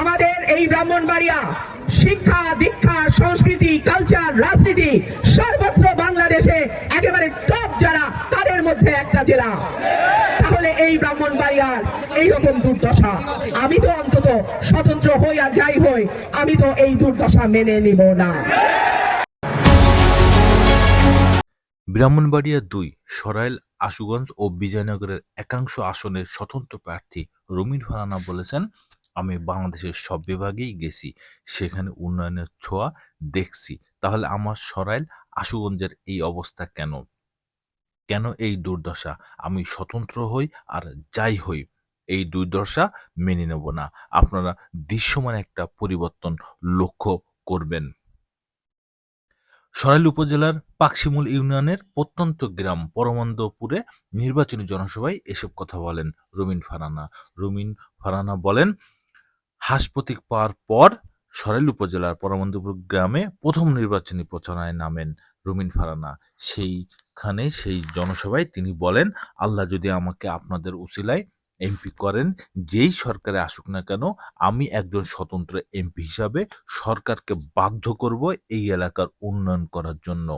আমাদের এই ব্রাহ্মণবাড়িয়া শিক্ষা, দীক্ষা, সংস্কৃতি কালচার রাজনীতি, সর্বত্র বাংলাদেশে একেবারে টপ যারা, তাদের মধ্যে একটা জেলা। তাহলে এই ব্রাহ্মণবাড়িয়ার এইরকম দুর্দশা, আমি তো অন্তত স্বতন্ত্র হই আর যাই হই, আমি তো এই দুর্দশা মেনে নিব না। ব্রাহ্মণবাড়িয়া দুই, সরাইল, আশুগঞ্জ ও বিজয়নগরের একাংশ আসনের স্বতন্ত্র প্রার্থী রমিন ফারানা বলেছেন আমি বাংলাদেশের সব বিভাগেই গেছি, সেখানে উন্নয়নের ছোঁয়া দেখছি। তাহলে আমার সরাইল আশুগঞ্জের এই অবস্থা কেন? কেন এই দুর্দশা? আমি স্বতন্ত্র হই আর যাই হই, এই দুর্দশা মেনে নেব না। আপনারা দৃশ্যমান একটা পরিবর্তন লক্ষ্য করবেন। সরাইল উপজেলার পাকশিমুল ইউনিয়নের প্রত্যন্ত গ্রাম পরমন্দপুরে নির্বাচনী জনসভায় এসব কথা বলেন রুমিন ফারানা। রুমিন ফারানা বলেন হাঁস প্রতীক পাওয়ার পর সরাইল উপজেলার পরমন্দপুর গ্রামে প্রথম নির্বাচনী প্রচারণায় নামেন রুমিন ফারানা। সেইখানে সেই জনসভায় তিনি বলেন, আল্লাহ যদি আমাকে আপনাদের উসিলায় এমপি করেন, যেই সরকারে আসুক না কেন, আমি একজন স্বতন্ত্র এমপি হিসাবে সরকারকে বাধ্য করব এই এলাকার উন্নয়ন করার জন্য।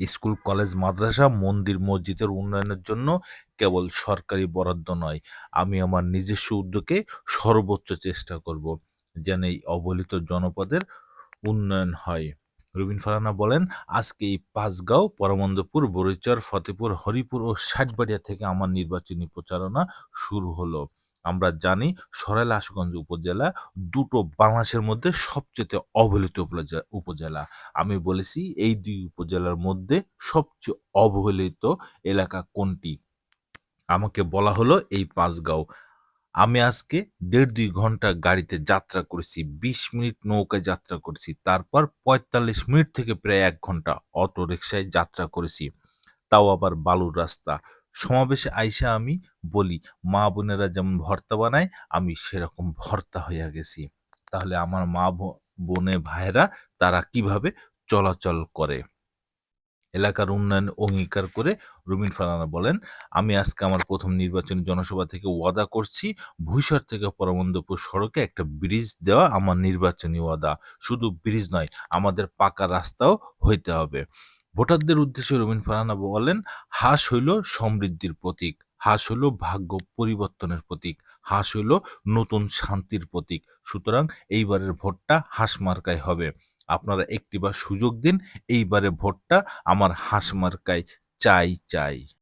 স্কুল, কলেজ, মাদ্রাসা মন্দির, মসজিদের উন্নয়নের জন্য কেবল সরকারি বরাদ্দ নয়, আমি আমার নিজস্ব উদ্যোগে সর্বোচ্চ চেষ্টা করব যেন এই অবহেলিত জনপদের উন্নয়ন হয়। রবিন ফারানা বলেন, আজকে এই পাঁচগাঁও, পরমন্দপুর, বরিচর, ফতেপুর, হরিপুর ও ষাটবাড়িয়া থেকে আমার নির্বাচনী প্রচারণা শুরু হলো। আমরা জানি সরাইল আশুগঞ্জ উপজেলা দুটো বাংলাদেশের মধ্যে সবচেয়ে অবহেলিত উপজেলা- আমি বলেছি এই দুই উপজেলার মধ্যে সবচেয়ে অবহেলিত এলাকা কোনটি? আমাকে বলা হলো এই পাঁচগাঁও। আমি আজকে দেড় দুই ঘণ্টা গাড়িতে যাত্রা করেছি, বিশ মিনিট নৌকায় যাত্রা করেছি, তারপর পঁয়তাল্লিশ মিনিট থেকে প্রায় এক ঘণ্টা অটো রিক্সায় যাত্রা করেছি। তাও আবার বালুর রাস্তা। সমাবেশে আইসা আমি বলি, মা বোনেরা যেমন ভর্তা বানায়, আমি সেরকম ভর্তা হইয়া গেছি। তাহলে আমার মা বোনে ভাইয়েরা তারা কীভাবে চলাচল করে? এলাকার উন্নয়ন অঙ্গীকার করে রুমিন ফারানা বলেন, আমি আজকে আমার প্রথম নির্বাচনী জনসভা থেকে ওয়াদা করছি ভুইসর থেকে পরমন্দপুর সড়কে একটা ব্রিজ দেওয়া আমার নির্বাচনী ওয়াদা। শুধু ব্রিজ নয়, আমাদের পাকা রাস্তাও হইতে হবে। ভোটারদের উদ্দেশ্যে রবীন্দ্র ফারানা বলেন, হাঁস হইল সমৃদ্ধির প্রতীক, হাঁস হইল ভাগ্য পরিবর্তনের প্রতীক, হাঁস হইল নতুন শান্তির প্রতীক। সুতরাং এইবারের ভোটটা হাঁস মার্কায় হবে। আপনারা একটিবার সুযোগ দিন এইবারে ভোটটা আমার হাঁস মার্কায় চাই চাই।